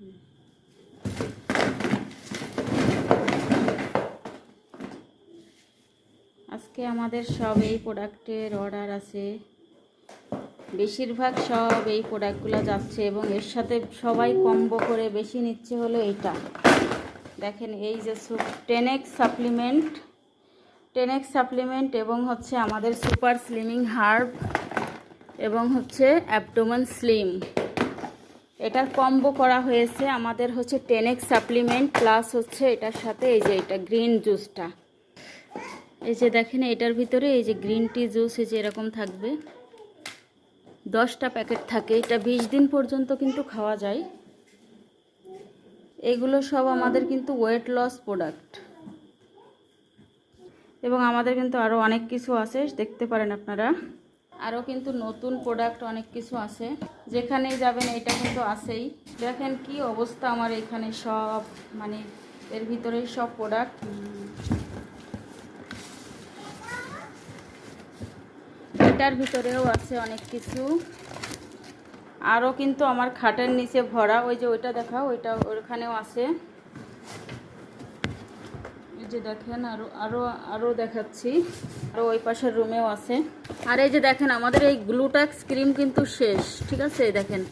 আজকে আমাদের সব এই প্রোডাক্টের অর্ডার আছে। বেশিরভাগ সব এই প্রোডাক্টগুলো যাচ্ছে এবং এর সাথে সবাই কম্বো করে বেশি নিচ্ছে হলো এটা দেখেন এই যে সুপ টেনেক্স সাপ্লিমেন্ট টেনেক্স সাপ্লিমেন্ট এবং হচ্ছে আমাদের সুপার স্লিমিং হার্ব এবং হচ্ছে অ্যাবডোমেন স্লিম এটার কম্বো করা হয়েছে আমাদের হচ্ছে টেনেক্স সাপ্লিমেন্ট প্লাস হচ্ছে এটার সাথে এই যে এটা গ্রিন জুসটা এই যে দেখেন এটার ভিতরে এই যে গ্রিন টি জুস এই যে এরকম থাকবে। দশটা প্যাকেট থাকে, এটা বিশ দিন পর্যন্ত কিন্তু খাওয়া যায়। এগুলো সব আমাদের কিন্তু ওয়েট লস প্রোডাক্ট এবং আমাদের কিন্তু আরও অনেক কিছু আছে, দেখতে পারেন আপনারা। আরও কিন্তু নতুন প্রোডাক্ট অনেক কিছু আছে। যেখানেই যাবেন, এটা কিন্তু আছেই। দেখেন কি অবস্থা আমার এখানে সব মানে এর ভিতরেই সব প্রোডাক্ট এটার ভিতরেও আছে অনেক কিছু। আরও কিন্তু আমার খাটের নিচে ভরা, ওই যে ওইটা দেখাও, ওইটা ওইখানেও আছে। এই যে দেখেন আরও আরও আরও দেখাচ্ছি। আরও ওই পাশের রুমেও আছে। আর এই যে দেখেন, আমাদের এই গ্লুটাক্স ক্রিম কিন্তু শেষ, ঠিক আছে? দেখেন,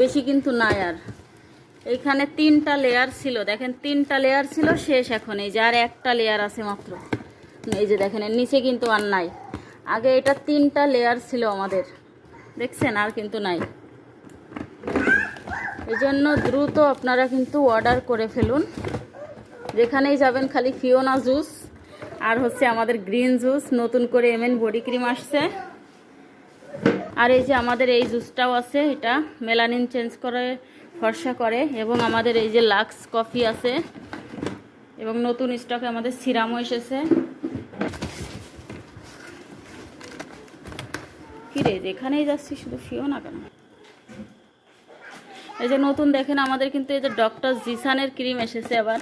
বেশি কিন্তু নাই আর। এইখানে তিনটা লেয়ার ছিল, দেখেন, তিনটা লেয়ার ছিল, শেষ এখন। এই যে আর একটা লেয়ার আছে মাত্র। এই যে দেখেন, এর নিচে কিন্তু আর নাই। আগে এটা তিনটা লেয়ার ছিল আমাদের। দেখছেন, আর কিন্তু নাই। এই জন্য দ্রুত আপনারা কিন্তু অর্ডার করে ফেলুন। যেখানেই যাবেন খালি ফিওনা জুস আর হচ্ছে আমাদের গ্রিন জুস নতুন করে এমএন বডি ক্রিম আসছে। আর এই যে আমাদের এই জুসটাও আছে, এটা মেলানিন চেঞ্জ করে, ফর্সা করে এবং আমাদের এই যে লাক্স কফি আছে। এবং নতুন স্টকে আমাদের সিরামও এসেছে। কিরে যেখানেই যাচ্ছি শুধু ফিও না কেন? এই যে নতুন দেখেন, আমাদের কিন্তু এই যে ডক্টর জিসানের ক্রিম এসেছে আবার